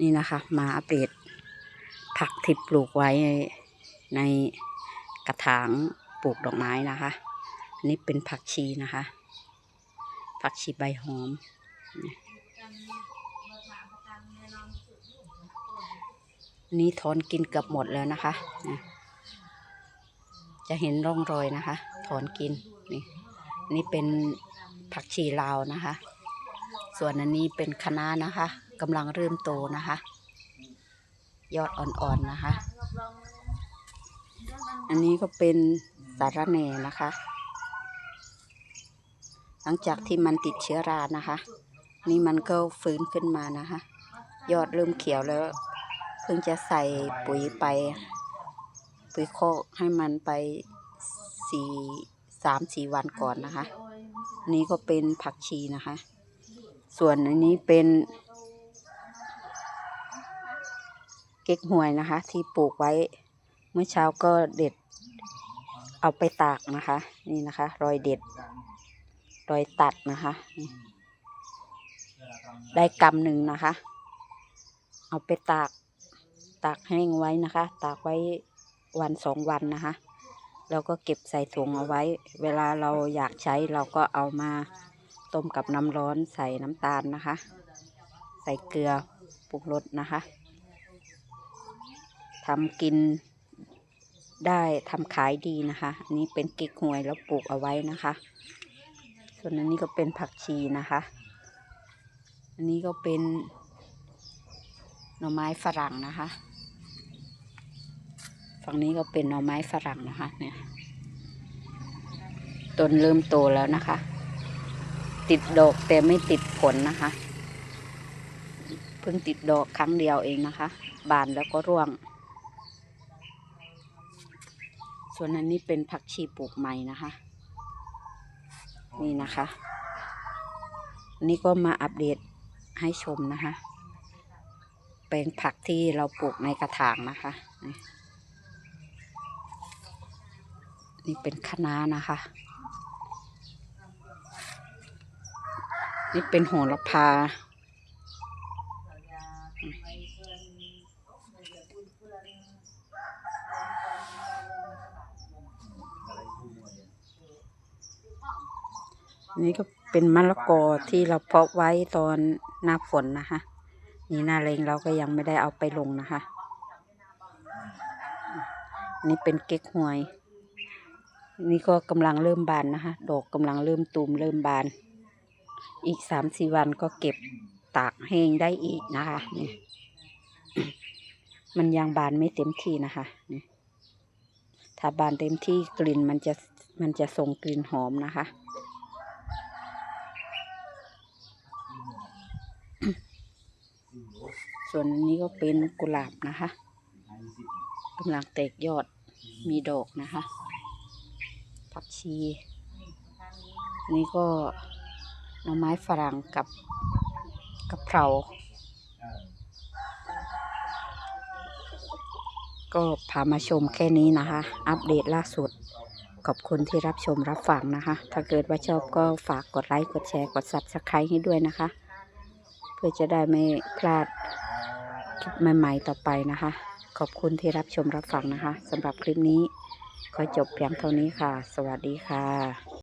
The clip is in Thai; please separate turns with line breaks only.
นี่นะคะมาอัปเดตผักที่ปลูกไว้ในกระถางปลูกดอกไม้นะคะอันนี้เป็นผักชีนะคะ ผักชีใบหอมนนี้ถอนกินเกือบหมดแล้วนะคะ จะเห็นร่องรอยนะคะ ถอนกินนี่นนี่เป็นผักชีลาวนะคะ ส่วนอันนี้เป็นคะน้านะคะ กำลังเริ่มโตนะคะ ยอดอ่อนๆนะคะ อันนี้ก็เป็นสาระแหน่นะคะ หลังจากที่มันติดเชื้อรานะคะ นี่มันก็ฟื้นขึ้นมานะคะ ยอดเริ่มเขียวแล้ว เพิ่งจะใส่ปุ๋ยไป ปุ๋ยโคกให้มันไปสี่สามสี่วันก่อนนะคะ นี่ก็เป็นผักชีนะคะ ส่วนอันนี้เป็น เก๊กฮวยนะคะ ที่ปลูกไว้ เมื่อเช้าก็เด็ด เอาไปตากนะคะ นี่นะคะ รอยเด็ด รอยตัดนะคะ ได้กำหนึ่งนะคะ เอาไปตากตากแห้งไว้นะคะ ตากไว้วันสองวันนะคะแล้วก็เก็บใส่ถุงเอาไว้ เวลาเราอยากใช้เราก็เอามาต้มกับน้ำร้อนใส่น้ำตาลนะคะ ใส่เกลือปรุงรสนะคะ ทำกินได้ทำขายดีนะคะ อันนี้เป็นกิกหวยแล้วปลูกเอาไว้นะคะ ส่วนอันนี้ก็เป็นผักชีนะคะ อันนี้ก็เป็นหน่อไม้ฝรั่งนะคะ ฝั่งนี้ก็เป็นหน่อไม้ฝรั่งนะคะ เนี่ยต้นเริ่มโตแล้วนะคะ ติดดอกแต่ไม่ติดผลนะคะ เพิ่งติดดอกครั้งเดียวเองนะคะ บานแล้วก็ร่วง ส่วนอันนี้เป็นผักชีปลูกใหม่นะคะ นี่นะคะนนี้ก็มาอัปเดตให้ชมนะคะ เป็นผักที่เราปลูกในกระถางนะคะ นี่นี่เป็นคะน้านะคะ นี่เป็นโหระพา นี่ก็เป็นมะละกอที่เราเพาะไว้ตอนหน้าฝนนะคะ นี่หน้าเลงเราก็ยังไม่ได้เอาไปลงนะคะนี่เป็นเก๊กฮวย นี่ก็กำลังเริ่มบานนะคะ ดอกกำลังเริ่มตูมเริ่มบาน อีกสามสี่วันก็เก็บตากแห้งได้อีกนะคะนี่มันยังบานไม่เต็มที่นะคะนี่ถ้าบานเต็มที่กลิ่นมันจะมันจะส่งกลิ่นหอมนะคะ ส่วนอันนี้ก็เป็นกุหลาบนะคะกำลังแตกยอดมีดอกนะคะผักชีอันนี้ก็หน่อไม้ฝรั่งกับกะเพราก็พามาชมแค่นี้นะคะ อัปเดตล่าสุด ขอบคุณที่รับชมรับฟังนะคะ ถ้าเกิดว่าชอบก็ฝากกดไลค์ กดแชร์ กด subscribe ให้ด้วยนะคะ เพื่อจะได้ไม่พลาด คลิปใหม่ ๆ ต่อไปนะคะ ขอบคุณที่รับชมรับฟังนะคะสำหรับคลิปนี้ ขอจบเพียงเท่านี้ค่ะ สวัสดีค่ะ